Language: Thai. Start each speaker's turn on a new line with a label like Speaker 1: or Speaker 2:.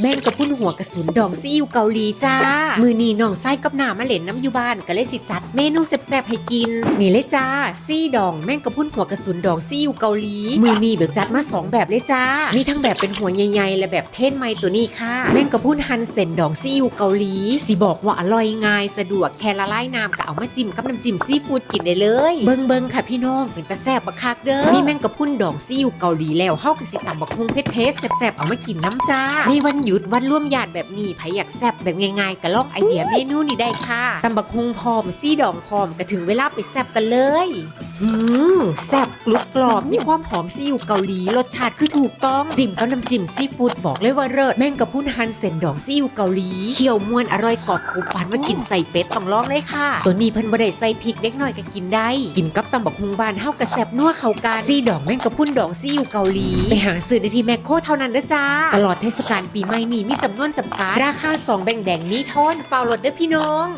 Speaker 1: แม่งกระพุ่นหัวกระสุนดองซีอิ๊วเกาหลีจ้า มือนีน้องไส้กับหนามาเล่นน้ำอยู่บ้านก็เลยสิจัดเมนูแซ่บๆให้กิน นี่เลยจ้าซี่ดองแม่งกระพุ่นหัวกระสุนดองซีอิ๊วเกาหลี มือนีเดี๋ยวจัดมาสองแบบเลยจ้า มีทั้งแบบเป็นหัวใหญ่ๆ และแบบเท่นไม้ตัวนี้ค่ะ แม่งกระพุ่นฮันเซนดองซีอิ๊วเกาหลีสิบอกว่าอร่อยง่ายสะดวกแค่ละลายน้ำก็เอามาจิ้มกับน้ำจิ้มซีฟู้ดกินได้เลย เบิงเบิงๆค่ะพี่น้องเป็นตาแซ่บบักคักเด้อมีแม่งกระพุ่นดองซีอิ๊วเกาหลีแล้วเฮาก็สิตำบักฮุงเผ็ดๆแซ่บๆเอามากินน้ำจ้าในวันหยุดวันร่วมญาติแบบนี้ไผอยากแซ่บแบบง่ายๆก็ลองไอเดียเมนูนี้ได้ค่ะตำบักฮุงพร้อมซี่ดองพร้อมก็ถึงเวลาไปแซ่บกันเลย หืมแซ่บกรุบกรอบมีความหอมซีอิ๊วเกาหลีรสชาติคือถูกต้อง จิ้มกับน้ำจิ้มซีฟู้ดบอกเลยว่าเลิศแม่งกระพุ่นฮันเซนดองซีอิ๊วเกาหลีเคี่ยวม่วนอร่อยกรอบกรุบปานมากินใส่เป็ดต้องลองเลยค่ะ ตัวนี้เพิ่นบ่ได้ใส่พริกเล็กน้อยก็กินได้ กินกับตำบักฮุงบานเฮากระแซบนัวเข้ากันซีดองแม่งกระพุ่นดองซีอิ๊วเกาหลีไปหาซื้อได้ที่แมคโครเท่านั้นเด้อจ้า ตลอดเทศกาลปีใหม่นี้มีจำนวนจำกัดราคา2แบ่งแดงมีทอนเฝ้ารถเด้อพี่น้อง